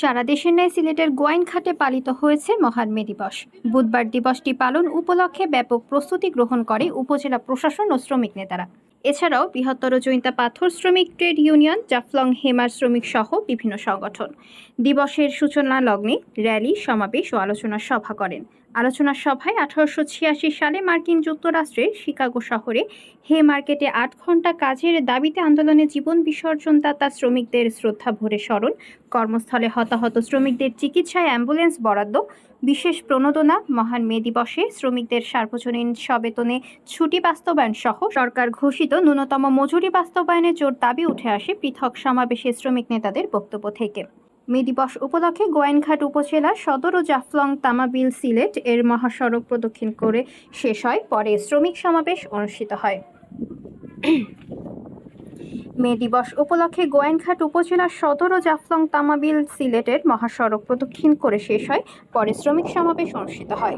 সারা দেশের ন্যায় সিলেটের গোয়াইনঘাটে পালিত হয়েছে মহান মে দিবস। বুধবার দিবসটি পালন উপলক্ষে ব্যাপক প্রস্তুতি গ্রহণ করে উপজেলা প্রশাসন ও শ্রমিক নেতারা। এছাড়াও বৃহত্তর জৈন্তা পাথর শ্রমিক ট্রেড ইউনিয়ন, জাফলং হেমার শ্রমিক সহ বিভিন্ন সংগঠন। দিবসের সূচনা লগ্নে র্যালি, সমাবেশ ও আলোচনা সভা করেন। আলোচনা সভায় আঠারোশো ছিয়াশি সালে মার্কিন যুক্তরাষ্ট্রের শিকাগো শহরে হে মার্কেটে আট ঘণ্টা কাজের দাবিতে আন্দোলনে জীবন বিসর্জনদাতা শ্রমিকদের শ্রদ্ধা ভরে স্মরণ, কর্মস্থলে হতাহত শ্রমিকদের চিকিৎসায় অ্যাম্বুলেন্স বরাদ্দ বিশেষ প্রণোদনা, মহান মে দিবসে শ্রমিকদের সার্বজনীন সবেতনে ছুটি বাস্তবায়ন সহ সরকার ঘোষিত ন্যূনতম মজুরি বাস্তবায়নের জোর দাবি উঠে আসে পৃথক সমাবেশে শ্রমিক নেতাদের বক্তব্য থেকে। মে দিবস উপলক্ষে গোয়াইনঘাট উপজেলার সদর ও জাফলং তামাবিল সিলেট এর মহাসড়ক প্রদক্ষিণ করে শেষ হয়, পরে শ্রমিক সমাবেশ অনুষ্ঠিত হয়। মে দিবস উপলক্ষে গোয়েনঘাট উপজেলার সদর ও জাফলং তামাবিল সিলেটের মহাসড়ক প্রদক্ষিণ করে শেষ হয়। পরে শ্রমিক সমাবেশ অনুষ্ঠিত হয়।